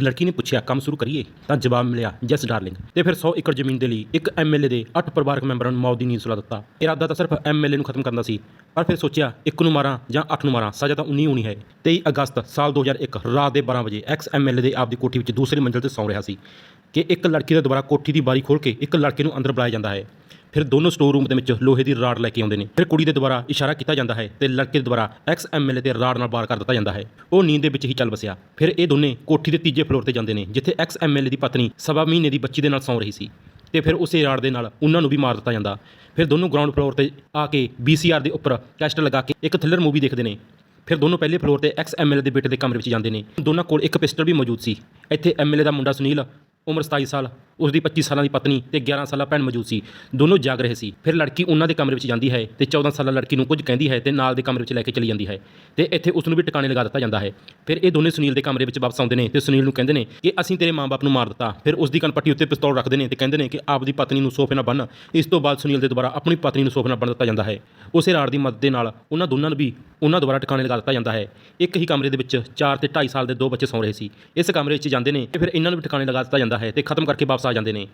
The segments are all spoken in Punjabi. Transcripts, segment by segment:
ਲੜਕੀ ਨੇ ਪੁੱਛਿਆ, ਕੰਮ ਸ਼ੁਰੂ ਕਰੀਏ? ਤਾਂ ਜਵਾਬ ਮਿਲਿਆ, ਯੈਸ ਡਾਰਲਿੰਗ। ਤੇ ਫਿਰ 100 ਏਕੜ ਜ਼ਮੀਨ ਦੇ ਲਈ ਇੱਕ ਐਮਐਲਏ ਦੇ 8 ਪਰਿਵਾਰਕ ਮੈਂਬਰਾਂ ਨੂੰ ਮੌਤ ਦੀ ਨੀਂਦ ਸੁਲਾ ਦਿੱਤਾ। ਇਰਾਦਾ ਤਾਂ ਸਿਰਫ ਐਮਐਲਏ ਨੂੰ ਖਤਮ ਕਰਨ ਦਾ ਸੀ, ਪਰ ਫਿਰ ਸੋਚਿਆ, ਇੱਕ ਨੂੰ ਮਾਰਾਂ ਜਾਂ 8 ਨੂੰ ਮਾਰਾਂ, ਸਜ਼ਾ ਤਾਂ ਉਨੀ ਹੋਣੀ ਹੈ। 23 ਅਗਸਤ ਸਾਲ 2001 ਰਾਤ ਦੇ 12 ਵਜੇ ਐਕਸ ਐਮਐਲਏ ਦੇ ਆਪਦੀ ਕੋਠੀ ਵਿੱਚ ਦੂਸਰੀ ਮੰਜ਼ਿਲ ਤੇ ਸੌਂ ਰਿਹਾ ਸੀ ਕਿ ਇੱਕ ਲੜਕੀ ਦੇ ਦੁਆਰਾ ਕੋਠੀ ਦੀ ਬਾਰੀ ਖੋਲ੍ਹ ਕੇ ਇੱਕ ਲੜਕੇ ਨੂੰ ਅੰਦਰ ਬੁਲਾਇਆ ਜਾਂਦਾ ਹੈ। ਫਿਰ ਦੋਨੋਂ ਸਟੋਰ ਰੂਮ ਦੇ ਵਿੱਚ ਲੋਹੇ ਦੀ ਰਾਡ ਲੈ ਕੇ ਆਉਂਦੇ ਨੇ। ਫਿਰ ਕੁੜੀ ਦੇ ਦੁਆਰਾ ਇਸ਼ਾਰਾ ਕੀਤਾ ਜਾਂਦਾ ਹੈ ਤੇ ਲੜਕੇ ਦੇ ਦੁਆਰਾ ਐਕਸ ਐਮਐਲਏ ਤੇ ਰਾਡ ਨਾਲ ਬਾਰ ਕਰ ਦਿੱਤਾ ਜਾਂਦਾ ਹੈ। ਉਹ ਨੀਂਦ ਦੇ ਵਿੱਚ ਹੀ ਚੱਲ ਵਸਿਆ। ਫਿਰ ਇਹ ਦੋਨੇ ਕੋਠੀ ਦੇ ਤੀਜੇ ਫਲੋਰ ਤੇ ਜਾਂਦੇ ਨੇ, ਜਿੱਥੇ ਐਕਸ ਐਮਐਲਏ ਦੀ ਪਤਨੀ ਸਵਾ ਮਹੀਨੇ ਦੀ ਬੱਚੀ ਦੇ ਨਾਲ ਸੌਂ ਰਹੀ ਸੀ। ਤੇ ਫਿਰ ਉਸੇ ਰਾੜ ਦੇ ਨਾਲ ਉਹਨਾਂ ਨੂੰ ਵੀ ਮਾਰ ਦਿੱਤਾ ਜਾਂਦਾ। ਫਿਰ ਦੋਨੋਂ ਗਰਾਊਂਡ ਫਲੋਰ ਤੇ ਆ ਕੇ ਵੀਸੀਆਰ ਦੇ ਉੱਪਰ ਕੈਸਟ ਲਗਾ ਕੇ ਇੱਕ ਥ੍ਰਿਲਰ ਮੂਵੀ ਦੇਖਦੇ ਨੇ। ਫਿਰ ਦੋਨੋਂ ਪਹਿਲੇ ਫਲੋਰ ਤੇ ਐਕਸ ਐਮਐਲਏ ਦੇ ਬੇਟੇ ਦੇ ਕਮਰੇ ਵਿੱਚ ਜਾਂਦੇ ਨੇ। ਦੋਨਾਂ ਕੋਲ ਇੱਕ ਪਿਸਟਲ ਵੀ ਮੌਜੂਦ ਸੀ। ਇੱਥੇ ਐਮਐਲਏ ਦਾ ਮੁੰਡਾ ਸੁਨੀਲ ਉਮਰ 27 ਸਾਲ ਉਸ ਦੀ 25 ਸਾਲਾਂ ਦੀ ਪਤਨੀ ਤੇ 11 ਸਾਲਾ ਭੈਣ ਮੌਜੂਦ ਸੀ। ਦੋਨੋਂ ਜਾਗ ਰਹੇ ਸੀ। ਫਿਰ ਲੜਕੀ ਉਹਨਾਂ ਦੇ ਕਮਰੇ ਵਿੱਚ ਜਾਂਦੀ ਹੈ ਤੇ 14 ਸਾਲਾ ਲੜਕੀ ਨੂੰ ਕੁਝ ਕਹਿੰਦੀ ਹੈ ਤੇ ਨਾਲ ਦੇ ਕਮਰੇ ਵਿੱਚ ਲੈ ਕੇ ਚਲੀ ਜਾਂਦੀ ਹੈ ਤੇ ਇੱਥੇ ਉਸ ਨੂੰ ਵੀ ਟਿਕਾਣੇ ਲਗਾ ਦਿੱਤਾ ਜਾਂਦਾ ਹੈ। ਫਿਰ ਇਹ ਦੋਨੇ ਸੁਨੀਲ ਦੇ ਕਮਰੇ ਵਿੱਚ ਵਾਪਸ ਆਉਂਦੇ ਨੇ ਤੇ ਸੁਨੀਲ ਨੂੰ ਕਹਿੰਦੇ ਨੇ ਕਿ ਅਸੀਂ ਤੇਰੇ ਮਾਂ-ਬਾਪ ਨੂੰ ਮਾਰ ਦਿੱਤਾ। ਫਿਰ ਉਸ ਦੀ ਕਨਪੱਟੀ ਉੱਤੇ ਪਿਸਤੌਲ ਰੱਖਦੇ ਨੇ ਤੇ ਕਹਿੰਦੇ ਨੇ ਕਿ ਆਪ ਦੀ ਪਤਨੀ ਨੂੰ ਸੋਫੇ ਨਾਲ ਬੰਨ। ਇਸ ਤੋਂ ਬਾਅਦ ਸੁਨੀਲ ਦੇ ਦੁਆਰਾ ਆਪਣੀ ਪਤਨੀ ਨੂੰ ਸੋਫੇ ਨਾਲ ਬੰਨ ਦਿੱਤਾ ਜਾਂਦਾ ਹੈ। ਉਸੇ ਰਾੜ ਦੀ ਮਦਦ ਦੇ ਨਾਲ ਉਹਨਾਂ ਦੋਨਾਂ ਨੂੰ ਵੀ ਉਹਨਾਂ ਦੁਆਰਾ ਟਿਕਾਣੇ ਲਗਾ ਦਿੱਤਾ ਜਾਂਦਾ ਹੈ। ਇੱਕ ਹੀ ਕਮਰੇ ਦੇ ਵਿੱਚ 4 ਤੇ 2.5 ਸਾਲ ਦੇ ਦੋ ਬੱਚੇ ਸੌਂ ਰਹੇ ਸੀ। ਇਸ ਕਮਰੇ ਵਿੱਚ ਜਾਂਦੇ ਨੇ ਤੇ ਫਿਰ ਇਹਨਾਂ ਨੂੰ ਵੀ ਟਿਕਾਣੇ ਲਗਾ ਦਿੱਤਾ ਜਾਂਦਾ ਹੈ ਤੇ ਖਤਮ ਕਰਕੇ ਵਾਪਸ ਆ ਜਾਂਦੇ ਨੇ।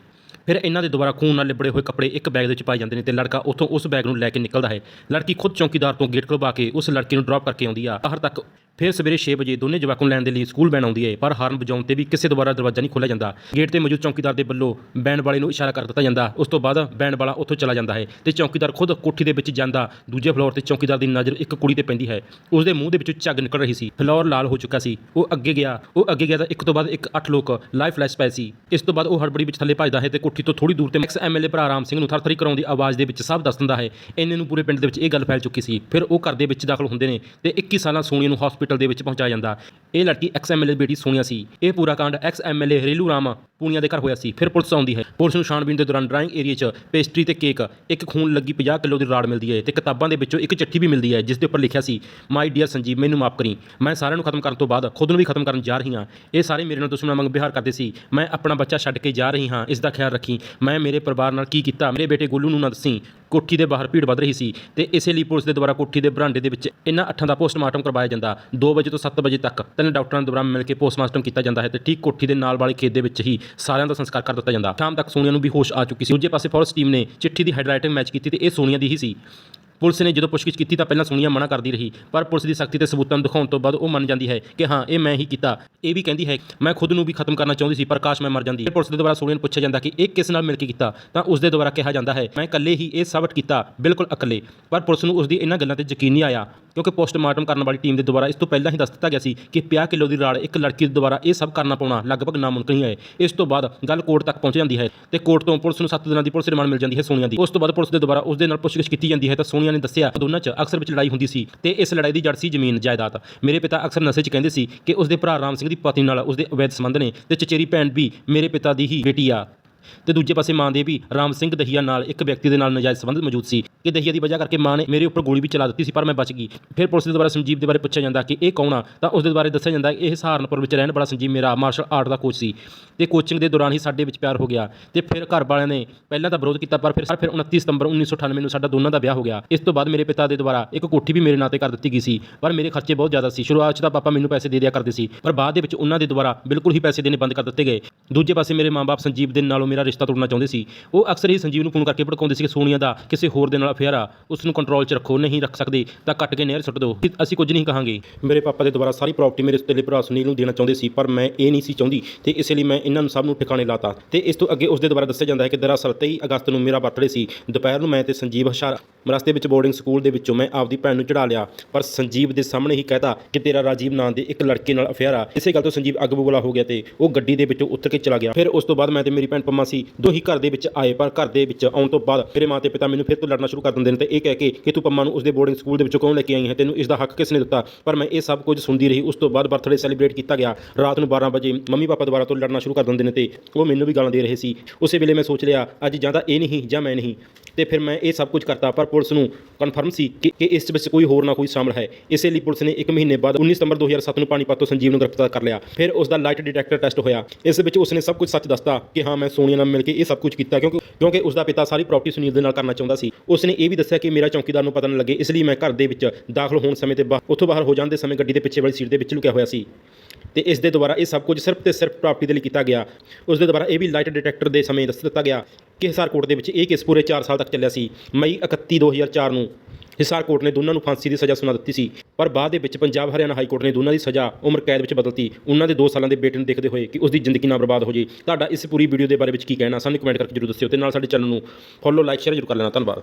ਫਿਰ ਇਹਨਾਂ ਦੇ ਦੁਬਾਰਾ ਖੂਨ ਨਾਲ ਲਿਬੜੇ ਹੋਏ ਕੱਪੜੇ ਇੱਕ ਬੈਗ ਦੇ ਵਿੱਚ ਪਾਏ ਜਾਂਦੇ ਨੇ ਤੇ ਲੜਕਾ ਉੱਥੋਂ ਉਸ ਬੈਗ ਨੂੰ ਲੈ ਕੇ ਨਿਕਲਦਾ ਹੈ। ਲੜਕੀ ਖੁਦ ਚੌਕੀਦਾਰ ਤੋਂ ਗੇਟ ਖੁਲਵਾ ਕੇ ਉਸ ਲੜਕੀ ਨੂੰ ਡ੍ਰੌਪ ਕਰਕੇ ਆਉਂਦੀ ਆ। ਬਾਹਰ ਤੱਕ ਫਿਰ ਸਵੇਰੇ 6 ਵਜੇ ਦੋਨੇ ਜਵਾਕਾਂ ਨੂੰ ਲੈਣ ਦੇ ਲਈ ਸਕੂਲ ਬੈਨ ਆਉਂਦੀ ਹੈ, ਪਰ ਹਾਰਨ ਵਜਾਉਣ ਤੇ ਵੀ ਕਿਸੇ ਦੁਆਰਾ ਦਰਵਾਜ਼ਾ ਨਹੀਂ ਖੋਲ੍ਹਿਆ ਜਾਂਦਾ। ਗੇਟ ਤੇ ਮੌਜੂਦ ਚੌਕੀਦਾਰ ਦੇ ਵੱਲੋਂ ਬੈਂਡ ਵਾਲੇ ਨੂੰ ਇਸ਼ਾਰਾ ਕਰ ਦਿੱਤਾ ਜਾਂਦਾ। ਉਸ ਤੋਂ ਬਾਅਦ ਬੈਂਡ ਵਾਲਾ ਉੱਥੋਂ ਚਲਾ ਜਾਂਦਾ ਹੈ ਤੇ ਚੌਕੀਦਾਰ ਖੁਦ ਕੋਠੀ ਦੇ ਵਿੱਚ ਜਾਂਦਾ। ਦੂਜੇ ਫਲੋਰ ਤੇ ਚੌਕੀਦਾਰ ਦੀ ਨਜ਼ਰ ਇੱਕ ਕੁੜੀ ਤੇ ਪੈਂਦੀ ਹੈ। ਉਸ ਦੇ ਮੂੰਹ ਦੇ ਵਿੱਚੋਂ ਝੱਗ ਨਿਕਲ ਰਹੀ ਸੀ। ਫਲੋਰ ਲਾਲ ਹੋ ਚੁੱਕਾ ਸੀ। ਉਹ ਅੱਗੇ ਗਿਆ। ਉਹ ਅੱਗੇ ਗਿਆ ਤਾਂ ਇੱਕ ਤੋਂ ਬਾਅਦ ਇੱਕ ਅੱਠ ਲੋਕ ਲਾਈਫ ਫਲੈਸ਼ ਪਏ ਸੀ। ਇਸ ਤੋਂ ਬਾਅਦ ਉਹ ਹੜਬੜੀ ਵਿੱਚ ਥੱਲੇ ਭੱਜਦਾ ਹੈ ਤੇ ਕੋਠੀ ਤੋਂ ਥੋੜੀ ਦੂਰ ਤੇ ਐਕਸ ਐਮਐਲਏ ਭਰਾ ਰਾਮ ਸਿੰਘ ਨੂੰ ਥਰਥਰੀ ਕਰਾਉਣ ਦੀ ਆਵਾਜ਼ ਦੇ ਵਿੱਚ ਸਭ ਦੱਸ ਦਿੰਦਾ ਹੈ। ਇੰਨੇ ਨੂੰ ਪੂਰੇ ਪਿੰਡ ਦੇ ਵਿੱਚ ਇਹ ਗੱਲ ਫੈਲ ਚੁੱਕੀ ਸੀ। ਫਿਰ ਉਹ ਘਰ ਦੇ ਵਿੱਚ ਦਾਖਲ ਹੁੰਦੇ ਨੇ ਤੇ 21 ਸਾਲਾਂ ਸੋਨੀਆ ਨੂੰ ਹਸਪੀਟਲ ਦੇ ਵਿੱਚ ਪਹੁੰਚਾਇਆ ਜਾਂਦਾ। ਇਹ ਲੜਕੀ ਐਕਸ ਐਮਐਲਏ ਦੀ ਬੇਟੀ ਸੋਨੀਆ ਸੀ। ਇਹ ਪੂਰਾ ਕਾਂਡ ਐਕਸ ਐਮਐਲਏ ਰੇਲੂ ਰਾਮ ਪੂਨੀਆ ਦੇ ਘਰ ਹੋਇਆ ਸੀ। ਫਿਰ ਪੁਲਿਸ ਆਉਂਦੀ ਹੈ। ਪੁਲਿਸ ਨੂੰ ਛਾਣਬੀਨ ਦੇ ਦੌਰਾਨ ਡਰਾਇੰਗ ਏਰੀਆ 'ਚ ਪੇਸਟਰੀ ਤੇ ਕੇਕ, ਇੱਕ ਖੂਨ ਲੱਗੀ 50 ਕਿਲੋ ਦੀ ਰਾੜ ਮਿਲਦੀ ਹੈ ਤੇ ਕਿਤਾਬਾਂ ਦੇ ਵਿੱਚੋਂ ਇੱਕ ਚਿੱਠੀ ਵੀ ਮਿਲਦੀ ਹੈ, ਜਿਸ ਦੇ ਉੱਪਰ ਲਿਖਿਆ ਸੀ ਮਾਈ ਡੀਅਰ ਸੰਜੀਵ, ਮੈਨੂੰ ਮਾਫ ਕਰੀ। ਮੈਂ ਸਾਰਿਆਂ ਨੂੰ ਖਤਮ ਕਰਨ ਤੋਂ ਬਾਅਦ ਖੁਦ ਨੂੰ ਵੀ ਖਤਮ ਕਰਨ ਜਾ ਰਹੀ ਹਾਂ। ਇਹ ਸਾਰੇ ਮੇਰੇ ਨਾਲ ਦੁਸ਼ਮਣਾਂ ਮੰਗ ਵਿਹਾਰ ਕਰਦੇ ਸੀ। ਮੈਂ ਆਪਣਾ ਬੱਚਾ ਛੱਡ ਕੇ ਜਾ ਰਹੀ ਹਾਂ। ਇਸ ਦਾ ਖਿਆਲ ਰੱਖੀ। ਮੈਂ ਮੇਰੇ ਪਰਿਵਾਰ ਨਾਲ ਕੀ ਕੀਤਾ? ਮੇਰੇ ਬੇਟੇ ਗੋਲੂ ਨੂੰ ਨਾ ਦੱਸੀ। ਕੋਠੀ ਦੇ ਬਾਹਰ ਭੀੜ ਵੱਧ ਰਹੀ ਸੀ ਤੇ ਇਸੇ ਲਈ ਪੁਲਿਸ ਦੇ ਦੁਆਰਾ ਕੋਠੀ ਦੇ ਬਰਾਂਡੇ ਦੇ ਵਿੱਚ ਇਹਨਾਂ ਅੱਠਾਂ ਦਾ ਪੋਸਟਮਾਰਟਮ ਕਰਵਾਇਆ ਜਾਂਦਾ। 2 ਵਜੇ ਤੋਂ 7 ਵਜੇ ਤੱਕ ਤਿੰਨ ਡਾਕਟਰਾਂ ਦੁਆਰਾ ਮਿਲ ਕੇ ਪੋਸਟਮਾਰਟਮ ਕੀਤਾ ਜਾਂਦਾ ਹੈ ਤੇ ਠੀਕ ਕੋਠੀ ਦੇ ਨਾਲ ਵਾਲੇ ਖੇਤ ਦੇ ਵਿੱਚ ਹੀ ਸਾਰਿਆਂ ਦਾ ਸੰਸਕਾਰ ਕਰ ਦਿੱਤਾ ਜਾਂਦਾ। ਸ਼ਾਮ ਤੱਕ ਸੋਨੀਆ ਨੂੰ ਵੀ ਹੋਸ਼ ਆ ਚੁੱਕੀ ਸੀ। ਦੂਜੇ ਪਾਸੇ ਫੋਰਸ ਟੀਮ ਨੇ ਚਿੱਠੀ ਦੀ ਹੈਡਰਾਈਟਿੰਗ ਮੈਚ ਕੀਤੀ ਤੇ ਇਹ ਸੋਨੀਆ ਦੀ ਹੀ ਸੀ। ਪੁਲਿਸ ਨੇ ਜਦੋਂ ਪੁੱਛਗਿੱਛ ਕੀਤੀ ਤਾਂ ਪਹਿਲਾਂ ਸੋਨੀਆ ਮਨਾ ਕਰਦੀ ਰਹੀ, ਪਰ ਪੁਲਿਸ ਦੀ ਸਖਤੀ ਤੇ ਸਬੂਤਾਂ ਨੂੰ ਦਿਖਾਉਣ ਤੋਂ ਬਾਅਦ ਉਹ ਮੰਨ ਜਾਂਦੀ ਹੈ ਕਿ ਹਾਂ, ਇਹ ਮੈਂ ਹੀ ਕੀਤਾ। ਇਹ ਵੀ ਕਹਿੰਦੀ ਹੈ, ਮੈਂ ਖੁਦ ਨੂੰ ਵੀ ਖਤਮ ਕਰਨਾ ਚਾਹੁੰਦੀ ਸੀ, ਪਰ ਕਾਸ਼ ਮੈਂ ਮਰ ਜਾਂਦੀ। ਪੁਲਿਸ ਦੇ ਦੁਆਰਾ ਸੋਨੀਆ ਨੂੰ ਪੁੱਛਿਆ ਜਾਂਦਾ ਕਿ ਇਹ ਕਿਸ ਨਾਲ ਮਿਲ ਕੇ ਕੀਤਾ? ਤਾਂ ਉਸ ਦੇ ਦੁਆਰਾ ਕਿਹਾ ਜਾਂਦਾ ਹੈ, ਮੈਂ ਇਕੱਲੇ ਹੀ ਇਹ ਸਬਟ ਕੀਤਾ, ਬਿਲਕੁਲ ਇਕੱਲੇ। ਪਰ ਪੁਲਿਸ ਨੂੰ ਉਸ ਦੀ ਇਹਨਾਂ ਗੱਲਾਂ ਤੇ ਯਕੀਨ ਨਹੀਂ ਆਇਆ, ਕਿਉਂਕਿ ਪੋਸਟਮਾਰਟਮ ਕਰਨ ਵਾਲੀ ਟੀਮ ਦੇ ਦੁਆਰਾ ਇਸ ਤੋਂ ਪਹਿਲਾਂ ਹੀ ਦੱਸ ਦਿੱਤਾ ਗਿਆ ਸੀ ਕਿ 50 ਕਿਲੋ ਦੀ ਰਾੜ ਇੱਕ ਲੜਕੀ ਦੇ ਦੁਆਰਾ ਇਹ ਸਭ ਕਰਨਾ ਪਾਉਣਾ ਲਗਭਗ ਨਾਮੁਮਕਿਨ ਹੀ ਹੈ। ਇਸ ਤੋਂ ਬਾਅਦ ਗੱਲ ਕੋਰਟ ਤੱਕ ਪਹੁੰਚ ਜਾਂਦੀ ਹੈ ਤੇ ਕੋਰਟ ਤੋਂ ਪੁਲਿਸ ਨੂੰ 7 ਦਿਨਾਂ ਦੀ ਪੁਲਿਸ ਰਿਮਾਂਡ ਮਿਲ ਜਾਂਦੀ ਹੈ ਸੋਨੀਆ ਦੀ। ਉਸ ਤੋਂ ਬਾਅਦ ਪੁਲਿਸ ਦੇ ਦੁਆਰਾ ਉਸ ਦੇ ਨਾਲ ਪੁੱਛਗਿੱਛ ਕੀਤੀ ਜਾਂਦੀ ਹੈ ਤਾਂ ਸੋਨੀਆ ਨੇ ਦੱਸਿਆ, ਦੋਨਾਂ 'ਚ ਅਕਸਰ ਵਿੱਚ ਲੜਾਈ ਹੁੰਦੀ ਸੀ ਤੇ ਇਸ ਲੜਾਈ ਦੀ ਜੜ ਸੀ ਜ਼ਮੀਨ ਜਾਇਦਾਦ। ਮੇਰੇ ਪਿਤਾ ਅਕਸਰ ਨਸ਼ੇ 'ਚ ਕਹਿੰਦੇ ਸੀ ਕਿ ਉਸ ਦੇ ਭਰਾ ਰਾਮ ਸਿੰਘ ਦੀ ਪਤਨੀ ਨਾਲ ਉਸ ਦੇ ਅਵੈਧ ਸੰਬੰਧ ਨੇ ਤੇ ਚਚੇਰੀ ਭੈਣ ਵੀ ਮੇਰੇ ਪਿਤਾ ਦੀ ਹੀ ਬੇਟੀ ਆ। ਤੇ ਦੂਜੇ ਪਾਸੇ ਮਾਂ ਦੇ ਵੀ ਰਾਮ ਸਿੰਘ ਦਹੀਆ ਨਾਲ ਇੱਕ ਵਿਅਕਤੀ ਦੇ ਨਾਲ ਨਜਾਇਜ਼ ਸੰਬੰਧ ਮੌਜੂਦ ਸੀ। ਕਿ ਦਹੀਆ ਦੀ ਵਜ੍ਹਾ ਕਰਕੇ ਮਾਂ ਨੇ ਮੇਰੇ ਉੱਪਰ ਗੋਲੀ ਵੀ ਚਲਾ ਦਿੱਤੀ ਸੀ, ਪਰ ਮੈਂ ਬਚ ਗਈ। ਫਿਰ ਪੁਲਿਸ ਦੇ ਦੁਆਰਾ ਸੰਜੀਵ ਦੇ ਬਾਰੇ ਪੁੱਛਿਆ ਜਾਂਦਾ ਕਿ ਇਹ ਕੌਣ ਆ? ਤਾਂ ਉਸ ਦੇ ਬਾਰੇ ਦੱਸਿਆ ਜਾਂਦਾ ਇਹ ਸਹਾਰਨਪੁਰ ਵਿੱਚ ਰਹਿਣ ਵਾਲਾ ਸੰਜੀਵ ਮੇਰਾ ਮਾਰਸ਼ਲ ਆਰਟ ਦਾ ਕੋਚ ਸੀ ਤੇ ਕੋਚਿੰਗ ਦੇ ਦੌਰਾਨ ਹੀ ਸਾਡੇ ਵਿੱਚ ਪਿਆਰ ਹੋ ਗਿਆ ਤੇ ਫਿਰ ਘਰ ਵਾਲਿਆਂ ਨੇ ਪਹਿਲਾਂ ਤਾਂ ਵਿਰੋਧ ਕੀਤਾ, ਪਰ ਫਿਰ ਫਿਰ 29 ਸਤੰਬਰ 1998 ਨੂੰ ਸਾਡਾ ਦੋਨਾਂ ਦਾ ਵਿਆਹ ਹੋ ਗਿਆ। ਇਸ ਤੋਂ ਬਾਅਦ ਮੇਰੇ ਪਿਤਾ ਦੇ ਦੁਆਰਾ ਇੱਕ ਕੋਠੀ ਵੀ ਮੇਰੇ ਨਾਂ ਤੇ ਕਰ ਦਿੱਤੀ ਗਈ ਸੀ, ਪਰ ਮੇਰੇ ਖਰਚੇ ਬਹੁਤ ਜ਼ਿਆਦਾ ਸੀ। ਸ਼ੁਰੂਆਤ 'ਚ ਤਾਂ ਪਾਪਾ ਮੈਨੂੰ ਪੈਸੇ ਦੇ ਦਿਆ ਕਰਦੇ ਸੀ, ਪਰ ਬਾਅਦ ਦੇ ਵਿੱਚ ਉਹਨਾਂ ਦੇ ਦੁਆਰਾ ਬਿਲਕੁਲ ਹੀ ਪੈਸੇ ਦੇਣੇ ਬੰਦ ਕਰ ਦਿੱਤੇ ਗਏ। ਦੂਜੇ ਪਾਸੇ ਮੇਰੇ ਮਾਂ-ਬਾਪ ਸੰਜੀਵ ਦੇ ਨਾਲੋਂ ਮੇਰਾ ਰਿਸ਼ਤਾ ਤੋੜਨਾ ਚਾਹੁੰਦੇ ਸੀ। ਉਹ ਅਕਸਰ ਹੀ ਸੰਜੀਵ ਨੂੰ ਫੋਨ ਕਰਕੇ ਭੜਕਾਉਂਦੇ ਸੀ ਕਿ ਸੋਨੀਆ ਦਾ ਕਿਸੇ ਹੋਰ ਦੇ ਨਾਲ ਅਫੇਅਰ ਆ ਉਸ ਨੂੰ ਕੰਟਰੋਲ 'ਚ ਰੱਖੋ, ਨਹੀਂ ਰੱਖ ਸਕਦੇ, ਤਾਂ ਕੱਟ ਕੇ ਨਹਿਰ ਸੁੱਟ ਦਿਓ। ਅਸੀਂ ਕੁਝ ਨਹੀਂ ਕਹਾਂਗੇ। ਮੇਰੇ ਪਾਪਾ ਦੇ ਦੁਆਰਾ ਸਾਰੀ ਪ੍ਰਾਪਰਟੀ ਮੇਰੇ ਉਸਤੇਲੇ ਭਰਾ ਸੁਨੀਲ ਨੂੰ ਦੇਣਾ ਚਾਹੁੰਦੇ ਸੀ, ਪਰ ਮੈਂ ਇਹ ਨਹੀਂ ਸੀ ਚਾਹੁੰਦੀ ਤੇ ਇਸ ਲਈ ਮੈਂ ਇਹਨਾਂ ਨੂੰ ਸਭ ਨੂੰ ਠਿਕਾਣੇ ਲਾਤਾ। ਤੇ ਇਸ ਤੋਂ ਅੱਗੇ ਉਸ ਦੇ ਦੁਆਰਾ ਦੱਸਿਆ ਜਾਂਦਾ ਹੈ ਕਿ ਦਰਅਸਲ 23 ਅਗਸਤ ਨੂੰ ਮੇਰਾ ਬਰਥਡੇ ਸੀ। ਦੁਪਹਿਰ ਨੂੰ ਮੈਂ ਤੇ ਸੰਜੀਵ ਹਸ਼ਾਰ ਰਸਤੇ ਵਿੱਚ ਬੋਰਡਿੰਗ ਸਕੂਲ ਦੇ ਵਿੱਚੋਂ ਮੈਂ ਆਪਦੀ ਭੈਣ ਨੂੰ ਚੜਾ ਲਿਆ। ਪਰ ਸੰਜੀਵ ਦੇ ਸਾਹਮਣੇ ਹੀ ਕਹਿਤਾ ਕਿ ਤੇਰਾ ਰਾਜੀਵ ਨਾਂ ਦੇ ਇੱਕ ਲੜਕੇ ਨਾਲ ਅਫੇਅਰ ਆ ਇਸੇ ਗੱਲ ਤੋਂ ਸੰਜੀਵ ਅੱਗ ਬਬੂਲਾ ਹੋ ਗਿਆ ਤੇ ਉਹ ਗੱਡੀ ਦੇ ਵਿੱਚੋਂ ਉਤਰ ਕੇ ਚਲਾ ਗਿਆ। ਫਿਰ ਉਸ ਤੋਂ ਬਾਅਦ ਮੈਂ ਤੇ ਮੇਰੀ ਭੈਣ ਪੰਮਾ ਸੀ ਦੋ ਹੀ ਘਰ ਦੇ ਵਿੱਚ ਆਏ, ਪਰ ਘਰ ਦੇ ਵਿੱਚ ਆਉਣ ਤੋਂ ਬਾਅਦ ਮੇਰੇ ਮਾਂ ਤੇ ਪਿਤਾ ਮੈਨੂੰ ਫਿਰ ਤੋਂ ਲੜਨਾ ਸ਼ੁਰੂ ਸ਼ੁਰੂ ਕਰ ਦਿੰਦੇ ਨੇ ਤੇ ਇਹ ਕਹਿ ਕੇ ਕਿ ਤੂੰ ਪੰਮਾ ਨੂੰ ਉਸਦੇ ਬੋਰਡਿੰਗ ਸਕੂਲ ਦੇ ਵਿੱਚੋਂ ਕਿਉਂ ਲੈ ਕੇ ਆਈ ਹੈ? ਤੈਨੂੰ ਇਸ ਦਾ ਹੱਕ ਕਿਸ ਨੇ ਦਿੱਤਾ? ਪਰ ਮੈਂ ਇਹ ਸਭ ਕੁਝ ਸੁਣਦੀ ਰਹੀ। ਉਸ ਤੋਂ ਬਾਅਦ ਬਰਥਡੇ ਸੈਲੀਬ੍ਰੇਟ ਕੀਤਾ ਗਿਆ। ਰਾਤ ਨੂੰ 12 ਵਜੇ ਮੰਮੀ ਪਾਪਾ ਦੁਬਾਰਾ ਤੋਂ ਲੜਨਾ ਸ਼ੁਰੂ ਕਰ ਦਿੰਦੇ ਨੇ ਤੇ ਉਹ ਮੈਨੂੰ ਵੀ ਗਾਲਾਂ ਦੇ ਰਹੇ ਸੀ। ਉਸੇ ਵੇਲੇ ਮੈਂ ਸੋਚ ਲਿਆ, ਅੱਜ ਜਾਂ ਤਾਂ ਇਹ ਨਹੀਂ ਜਾਂ ਮੈਂ ਨਹੀਂ। ਤੇ ਫਿਰ ਮੈਂ ਇਹ ਸਭ ਕੁਝ ਕਰਤਾ, ਪਰ ਪੁਲਿਸ ਨੂੰ ਕਨਫਰਮ ਸੀ ਕਿ ਇਸ ਵਿੱਚ ਕੋਈ ਹੋਰ ਨਾ ਕੋਈ ਸ਼ਾਮਲ ਹੈ। ਇਸੇ ਲਈ ਪੁਲਿਸ ਨੇ 1 ਮਹੀਨੇ ਬਾਅਦ 19 ਸਤੰਬਰ 2007 ਨੂੰ ਪਾਣੀਪਤ ਤੋਂ ਸੰਜੀਵ ਨੂੰ ਗ੍ਰਿਫਤਾਰ ਕਰ ਲਿਆ। ਫਿਰ ਉਸ ਦਾ ਲਾਈਟ ਡਿਟੈਕਟਰ ਟੈਸਟ ਹੋਇਆ। ਇਸ ਵਿੱਚ ਉਸ ਨੇ ਸਭ ਕੁਝ ਸੱਚ ਦੱਸਤਾ ਕਿ ਹਾਂ, ਮੈਂ ਸੋਨੀਆ ਨਾਲ ਮਿਲ ਕੇ ਇਹ ਸਭ ਕੁਝ ਕੀਤਾ, ਕਿਉਂਕਿ ਕਿਉਂਕਿ ਉਸ ਦਾ ਪਿਤਾ ਸਾਰੀ ਪ੍ਰਾਪਰਟੀ ਸੁਨੀਲ ਦੇ ਨਾਲ ਕਰਨਾ ਚਾਹੁੰਦਾ ਸੀ। ਉਸ ਨੇ ਇਹ ਵੀ ਦੱਸਿਆ ਕਿ ਮੇਰਾ ਚੌਕੀਦਾਰ ਨੂੰ ਪਤਾ ਨਾ ਲੱਗੇ, ਇਸ ਲਈ ਮੈਂ ਘਰ ਦੇ ਵਿੱਚ ਦਾਖਲ ਹੋਣ ਸਮੇਂ ਤੇ ਬਾਹਰ ਉੱਥੋਂ ਬਾਹਰ ਹੋ ਜਾਣ ਦੇ ਸਮੇਂ ਗੱਡੀ ਦੇ ਪਿੱਛੇ ਵਾਲੀ ਸੀਟ ਦੇ ਵਿੱਚ ਲੁਕਿਆ ਹੋਇਆ ਸੀ। ਤੇ ਇਸ ਦੇ ਦੁਆਰਾ ਇਹ ਸਭ ਕੁਝ ਸਿਰਫ ਤੇ ਸਿਰਫ ਪ੍ਰਾਪਰਟੀ ਦੇ ਲਈ ਕੀਤਾ ਗਿਆ। ਉਸ ਦੇ ਦੁਆਰਾ ਇਹ ਵੀ ਲਾਈਟ ਡਿਟੈਕਟਰ ਦੇ ਸਮੇਂ ਦੱਸ ਦਿੱਤਾ ਗਿਆ ਕਿ ਹਿਸਾਰ ਕੋਰਟ ਦੇ ਵਿੱਚ ਇਹ ਕੇਸ ਪੂਰੇ 4 ਸਾਲ ਤੱਕ ਚੱਲਿਆ ਸੀ, ਮਈ 31 2004 ਨੂੰ। ਹਿਸਾਰ ਕੋਰਟ ਨੇ ਦੋਨਾਂ ਨੂੰ ਫਾਂਸੀ ਦੀ ਸਜ਼ਾ ਸੁਣਾ ਦਿੱਤੀ ਸੀ। ਪਰ ਬਾਅਦ ਦੇ ਵਿੱਚ ਪੰਜਾਬ ਹਰਿਆਣਾ ਹਾਈ ਕੋਰਟ ਨੇ ਦੋਨਾਂ ਦੀ ਸਜ਼ਾ ਉਮਰ ਕੈਦ ਵਿੱਚ ਬਦਲਤੀ। ਉਹਨਾਂ ਦੇ 2 ਸਾਲਾਂ ਦੇ ਬੇਟੇ ਨੂੰ ਦੇਖਦੇ ਹੋਏ ਕਿ ਉਸ ਦੀ ਜ਼ਿੰਦਗੀ ਨਾ ਬਰਬਾਦ ਹੋ ਜੇ। ਤੁਹਾਡਾ ਇਸ ਪੂਰੀ ਵੀਡੀਓ ਦੇ ਬਾਰੇ ਵਿੱਚ ਕੀ ਕਹਿਣਾ? ਸਾਨੂੰ ਕਮੈਂਟ ਕਰਕੇ ਜਰੂਰ ਦੱਸਿਓ ਤੇ ਨਾਲ ਸਾਡੇ ਚੈਨਲ ਨੂੰ ਫੋਲੋ ਲਾਈਕ ਸ਼ੇਅਰ ਜਰੂਰ ਕਰ ਲੈਣਾ। ਧੰਨਵਾਦ।